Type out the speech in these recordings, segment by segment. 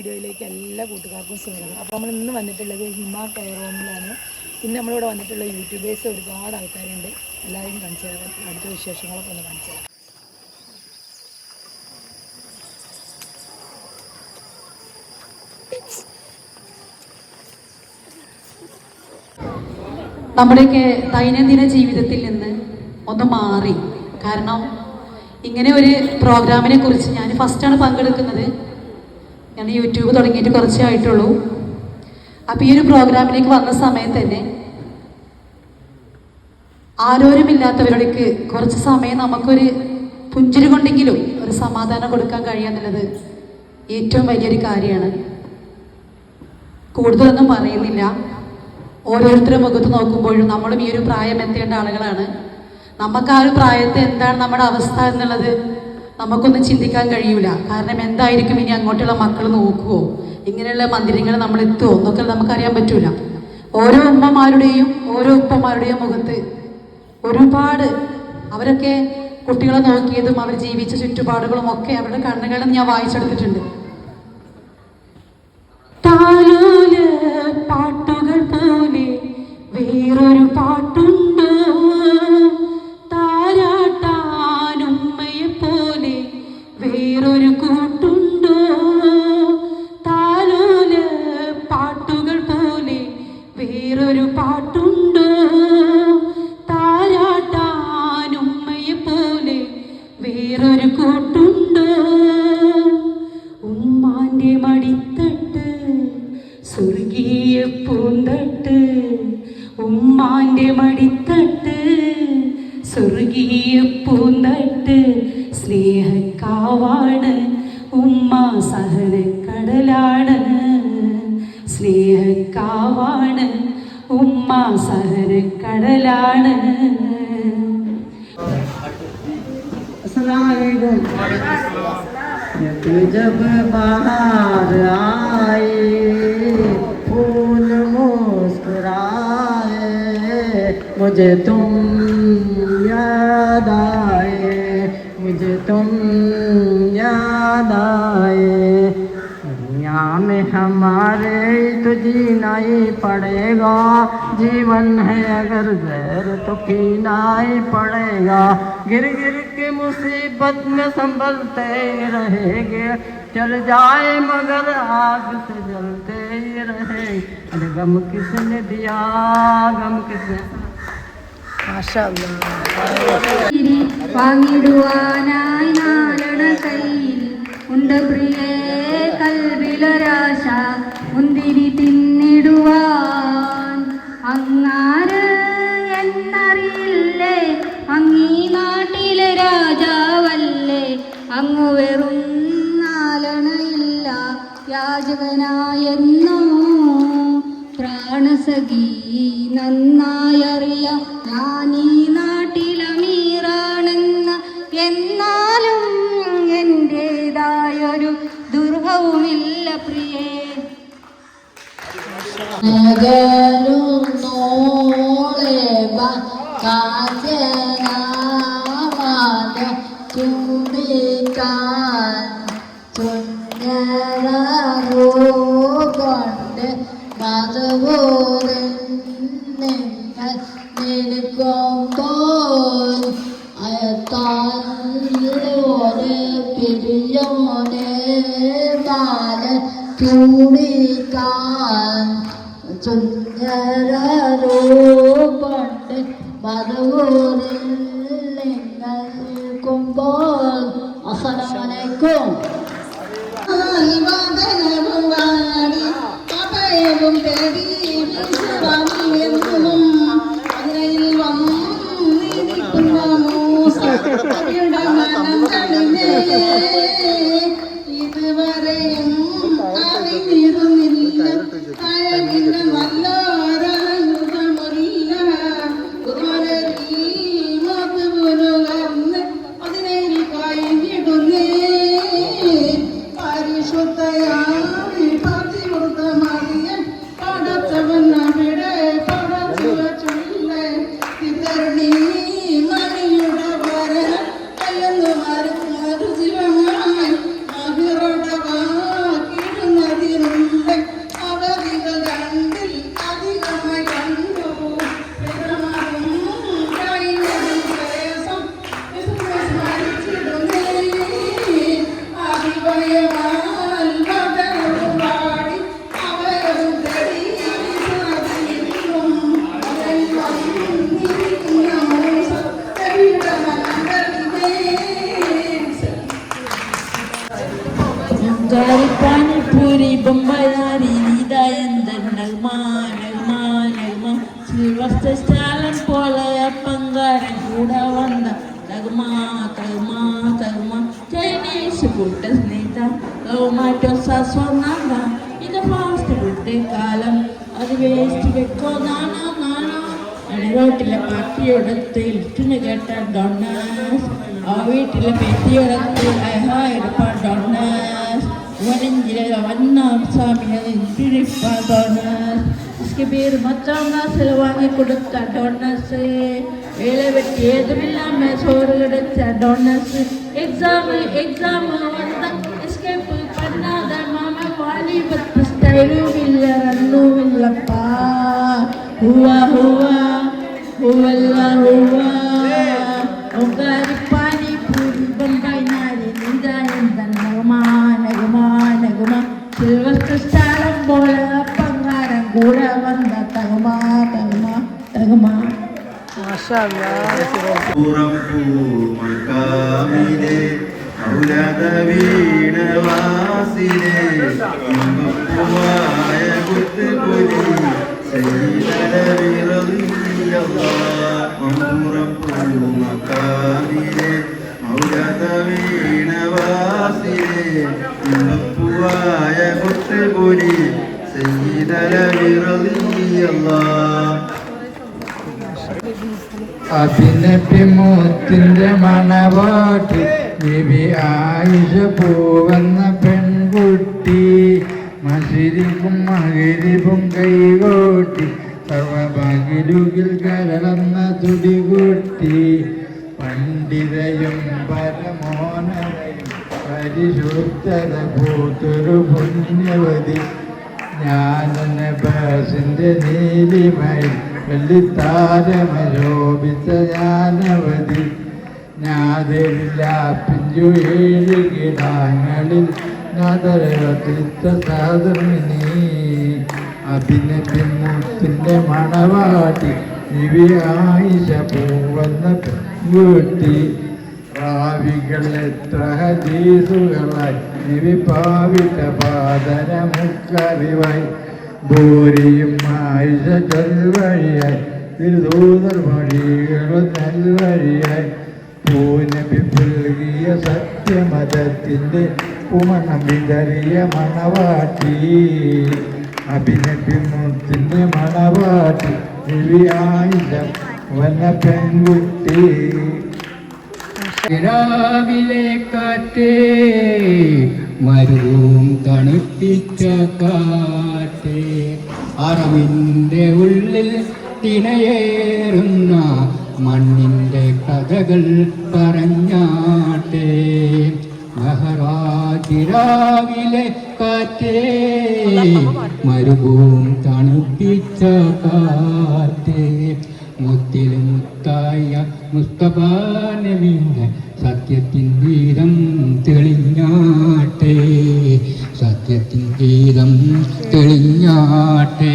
വീഡിയോയിലേക്ക് എല്ലാ കൂട്ടുകാർക്കും സ്വാഗതം. അപ്പോൾ നമ്മൾ ഇന്ന് വന്നിട്ടുള്ളത് ഹിമ കെയർ ഹോമിലാണ്. ഇന്ന് നമ്മളിവിടെ വന്നിട്ടുള്ള യൂട്യൂബേഴ്സ് ഒരുപാട് ആൾക്കാരുണ്ട്. എല്ലാവരും കാണിച്ചു തരാം. അടുത്ത വിശേഷങ്ങളൊക്കെ ഒന്ന് കാണിച്ചു തരാം. നമ്മുടെയൊക്കെ ദൈനംദിന ജീവിതത്തിൽ നിന്ന് ഒന്ന് മാറി. കാരണം ഇങ്ങനെ ഒരു പ്രോഗ്രാമിനെ കുറിച്ച് ഞാൻ ഫസ്റ്റാണ് പങ്കെടുക്കുന്നത്. ഞാൻ യൂട്യൂബ് തുടങ്ങിയിട്ട് കുറച്ചേ ആയിട്ടുള്ളൂ. അപ്പം ഈ ഒരു പ്രോഗ്രാമിലേക്ക് വന്ന സമയത്ത് തന്നെ ആരോരുമില്ലാത്തവരോടേക്ക് കുറച്ച് സമയം നമുക്കൊരു പുഞ്ചിരി കൊണ്ടെങ്കിലും ഒരു സമാധാനം കൊടുക്കാൻ കഴിയാന്നുള്ളത് ഏറ്റവും വലിയൊരു കാര്യമാണ്. കൂടുതലൊന്നും പറയുന്നില്ല. ഓരോരുത്തരുടെ മുഖത്ത് നോക്കുമ്പോഴും നമ്മളും ഈ ഒരു പ്രായം എത്തേണ്ട ആളുകളാണ്. നമുക്ക് ആ ഒരു പ്രായത്തെ എന്താണ് നമ്മുടെ അവസ്ഥ എന്നുള്ളത് നമുക്കൊന്നും ചിന്തിക്കാൻ കഴിയൂല. കാരണം എന്തായിരിക്കും ഇനി അങ്ങോട്ടുള്ള മക്കൾ നോക്കുവോ? ഇങ്ങനെയുള്ള മന്ദിരങ്ങൾ നമ്മൾ എത്തുമോ എന്നൊക്കെ നമുക്കറിയാൻ പറ്റൂല. ഓരോ ഉമ്മമാരുടെയും ഓരോ ഉപ്പമാരുടെയും മുഖത്ത് ഒരുപാട് അവരൊക്കെ കുട്ടികളെ നോക്കിയതും അവർ ജീവിച്ച ചുറ്റുപാടുകളും ഒക്കെ അവരുടെ കണ്ണുകളും ഞാൻ വായിച്ചെടുത്തിട്ടുണ്ട്. പാട്ടുകൾ പോലെ വേറൊരു പാട്ടുണ്ടോ. പൂന്തട്ട് സ്നേഹക്കാവാണ് ഉമ്മ സഹനക്കടലാണ് സ്നേഹക്കാവാണ് ഉമ്മ സഹനക്കടലാണ് अस्सलामुअलैकुम जब बाहर आए फूल मुस्कुराए मुझे तुम याद आए मुझे तुम याद आए। दुनिया में हमारे तो जीना ही पड़ेगा। जीवन है अगर जहर तो पीना ही पड़ेगा। गिर गिर के मुसीबत में संभलते रहेंगे। चल जाए मगर आग से जलते ही रहे गम किसने दिया? गम किसने വാങ്ങിടുവാനായി നാലണ കയ്യിൽ ഉണ്ട് പ്രിയേ കൽവിലൊരാശ. മുന്തിരി തിന്നിടുവാൻ അങ്ങാര് എന്നറിയില്ലേ അങ്ങീ നാട്ടിലെ രാജാവല്ലേ അങ്ങ് വെറും നാലണയില്ല യാചകനായെന്നോ പ്രാണസഖി നന്നായറിയാം. ഞാൻ ഈ നാട്ടിലമീറാണെന്ന് എന്നാലും എന്റേതായൊരു ദുർഹവുമില്ല പ്രിയേ. കൊണ്ട് മതബോധം നിങ്ങൾ നിൽക്കുമ്പോൾ അയത്താലോനെ പിരിയോനെ കാല ചൂടിക്കാൻ സുന്ദരൂപണ്ട് മതബോധം നിങ്ങൾ നിൽക്കുമ്പോൾ അസലമലൈക്കും വാടി Thank you. దురస్థాలం పోలయప్పంగా కూడా వంద తగుమా తగుమా తగుమా చైనీస్ గుట్ట స్నేహిత టొమాటో సాస్ వందంగా ఇది ఫాస్ట్ గుట్టే కాలం అది వేస్ట్ పెట్టుకో నానా నానా அடிவாட்டில பாட்டியோட இட்டுன்னு கேட்டார் டொன்னஸ் அவ வீட்டில் பெத்தியோட அழகா இருப்பார் டொன்னஸ் ஒளிஞ்சில வண்ணா சாமியார் பிரிப்பா டோனர் इसके பேர் மச்சாம்னா சில வாங்கி கொடுத்த டோனர்ஸு வேலை வெட்டி எதுவும் இல்லாமல் சோறு கிடைச்ச டோனர்ஸு எக்ஸாமு எக்ஸாமு வந்தால் எஸ்கேப்பு பண்ணாத மாமா வாலிபத்து ஸ்டைலும் இல்லை ரன்னும் இல்லைப்பா. Hua Hua. ஹூவல்லா ஹூவா. സ്റ്റാരം പോലെ പങ്കാരം കൂടെ വന്ന തകമാ തകമാ തകമാ. മക്കാമിലെ ഔലത വീണവാസിലെ കുത്തുപുലി സയ്യിദല അഭിനപ്പിമൂത്തിന്റെ മണവാട്ടി ബിബി ആയിഷ പൂവെന്ന പെൺകുട്ടി. മസിരിക്കും മകരിപ്പും കൈകോട്ടി. സർവഭാഗിലുകിൽ കരളന്ന തുടികൂട്ടി. പണ്ഡിതയും പരമോനതയും പരിശുദ്ധത പൂത്തൊരു പുണ്യവതി. ജ്ഞാനനഭാസിന്റെ നീലിമയിൽ വെള്ളിത്താരമരോപിച്ച ജ്ഞാനവതി. ഞാതിരില്ല പിഞ്ചു ഏഴ് കിടാങ്ങളിൽ നാദരത്തിത്ത സാധർമിനി അഭിനഭിമുത്തിന്റെ മണവാട്ടി ദിവ്യായിഷ ആയിഷ വീട്ടി. ഭാവികൾ എത്ര ഹദീസുകളായി നിവിപാവിട്ട പാതരമുക്കറിവായി ഭൂരിയും ആയിഷ ചൊൽവഴിയായി തിരുതൂതർ മൊഴികളും നെൽവഴിയായി പൂനബി പുൽകിയ സത്യമതത്തിന്റെ കുമണം വിതറിയ മണവാട്ടി. അഭിനഭിമുത്തിന്റെ മണവാട്ടി ദിവ്യായുധം വന്ന പെൺകുട്ടി. രാവിലെ കാറ്റേ മരുവും തണുപ്പിച്ച കാറ്റേ. അറിവിന്റെ ഉള്ളിൽ തിണയേറുന്ന മണ്ണിന്റെ കഥകൾ പറഞ്ഞാട്ടെ. മഹറാജിരാവിലെ കാറ്റേ മരുവും തണുപ്പിച്ച കാറ്റേ. മുത്തിൽ മുത്തായ മുസ്തഫാനവിയുടെ സത്യത്തിൻ ഗീതം തെളിഞ്ഞാട്ടെ. സത്യത്തിൻ ഗീതം തെളിഞ്ഞാട്ടെ.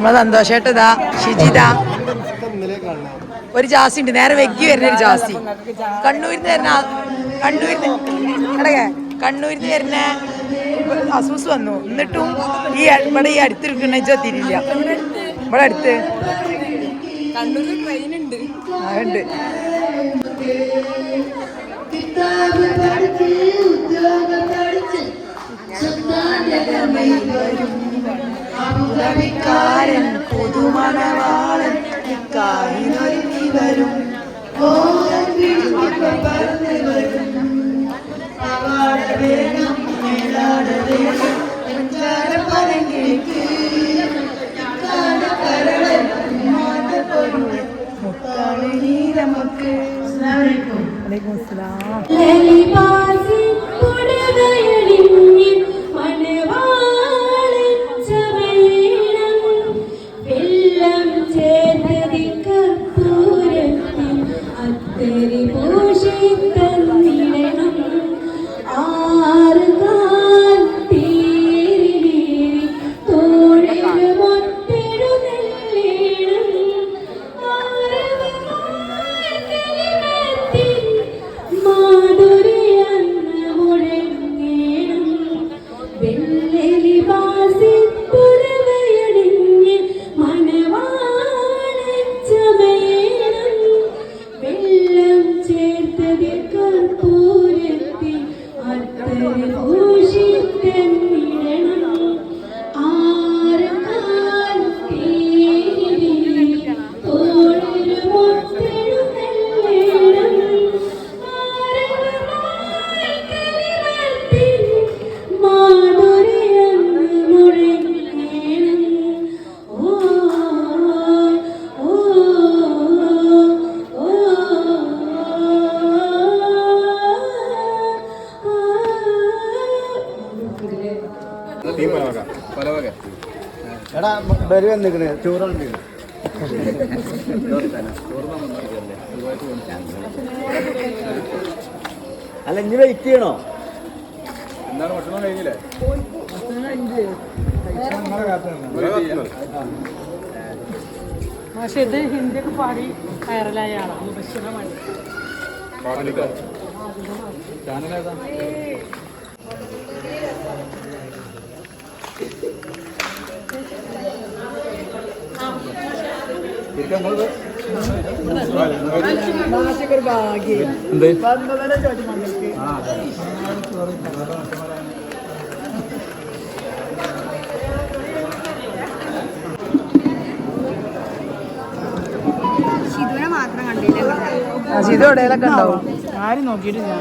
നമ്മളെ സന്തോഷേട്ടതാ ഷിജിത ഒരു ജാസി ഉണ്ട്. നേരെ വെക്കി വരുന്ന ഒരു ജാസി. കണ്ണൂരിന്ന് വരുന്ന കണ്ണൂരിന്ന് എടകെ കണ്ണൂരിന്ന് വരുന്ന അസൂസ് വന്നു. എന്നിട്ടും ഈ ഇവിടെ ഈ അടുത്തിരിക്കുന്ന ഇജ്ജ തിരില്ല ഇവിടെ അടുത്ത്. കണ്ണൂരിൽ ട്രെയിൻ ഉദ്യോഗം പഠിച്ച് സ്വത്താന്റെ വരും പുതുമണവാളൻ ഇക്കാരിനൊരുങ്ങി വരും വലൈക്കും അസ്സലാം. ലലിപാസി എടാ വന്നിക്കണ്. ചോറുണ്ട് അല്ല ഇനി വെയിറ്റ് ചെയ്യണോ? പക്ഷെ ഇത് ഹിന്ദിയൊക്കെ പാടി വൈറലായ ആളാണ്. ബഷീറമാണ് മാത്രം കണ്ടില്ല? ഇത് എവിടെയൊക്കെ ഉണ്ടാവും? ആരും നോക്കിയിട്ടില്ല.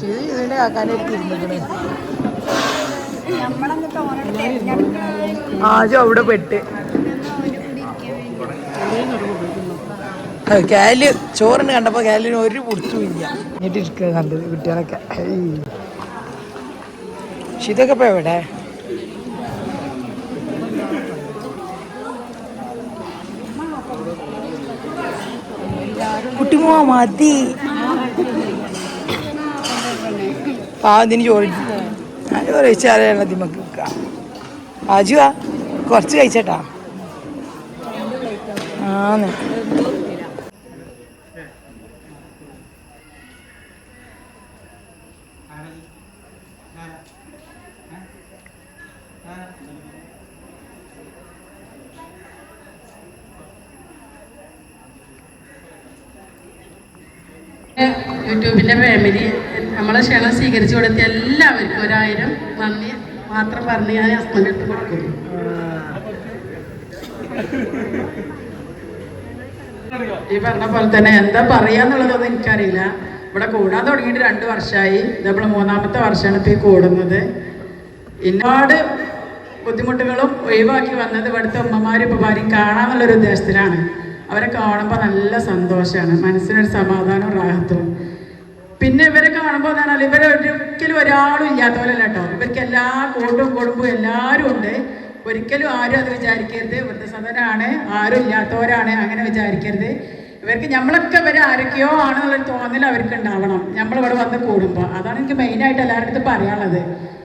ശരി ഇതിന്റെ ആക്കാനായിട്ട് ഇരുന്നിക്കണേ ആദ്യം അവിടെ പെട്ട്. കാൽ ചോറിന് കണ്ടപ്പോ കാലിന് ഒരു പുടിച്ചും ഇല്ല. എന്നിട്ട് ഇരിക്കുക കണ്ടത് കുട്ടികളൊക്കെ. പക്ഷെ ഇതൊക്കെ ഇപ്പൊ എവിടെ? കുട്ടിമോ മതി. പാവത്തിന് ചോദിച്ചു ഞാൻ ചോറ് കഴിച്ചാലേ ദിമക്ക് ആജുവാ കുറച്ച് കഴിച്ചട്ടാ. ആന്ന്. യൂട്യൂബിന്റെ ഫാമിലി നമ്മളെ ക്ഷണം സ്വീകരിച്ചു കൊടുത്ത എല്ലാവർക്കും ഒരായിരം നന്ദി മാത്രം പറഞ്ഞ് ഞാൻ ഹസ്ബൻഡ് എടുത്ത് കൊടുക്കുന്നു. ഈ പറഞ്ഞ പോലെ തന്നെ എന്താ പറയാന്നുള്ളതൊന്നും എനിക്കറിയില്ല. ഇവിടെ കൂടാൻ തുടങ്ങിയിട്ട് രണ്ട് വർഷമായി. നമ്മൾ മൂന്നാമത്തെ വർഷമാണ് ഇപ്പോൾ ഈ കൂടുന്നത്. ഒരുപാട് ബുദ്ധിമുട്ടുകളും ഒഴിവാക്കി വന്നത് ഇവിടുത്തെ ഉമ്മമാരും ഉപ്പമാരും കാണാമെന്നുള്ളൊരു ഉദ്ദേശത്തിലാണ്. അവരെ കാണുമ്പോൾ നല്ല സന്തോഷമാണ് മനസ്സിനൊരു സമാധാനവും റാഹത്തും. പിന്നെ ഇവരെ കാണുമ്പോൾ എന്താണ് ഇവരെ ഒരിക്കലും ഒരാളും ഇല്ലാത്ത പോലെ കേട്ടോ. ഇവർക്ക് എല്ലാ കൂട്ടും കുടുംബവും എല്ലാവരും ഉണ്ട്. ഒരിക്കലും ആരും അത് വിചാരിക്കരുത്. വൃദ്ധസദനാണ് ആരും ഇല്ലാത്തവരാണ് അങ്ങനെ വിചാരിക്കരുത്. ഇവർക്ക് നമ്മളൊക്കെ ഇവർ ആരൊക്കെയോ ആണെന്നുള്ളൊരു തോന്നൽ അവർക്ക് ഉണ്ടാവണം നമ്മളിവിടെ വന്ന് കൂടുമ്പോൾ അതാണ് എനിക്ക് മെയിനായിട്ട് എല്ലാവരുടെ അടുത്ത് പറയാനുള്ളത്.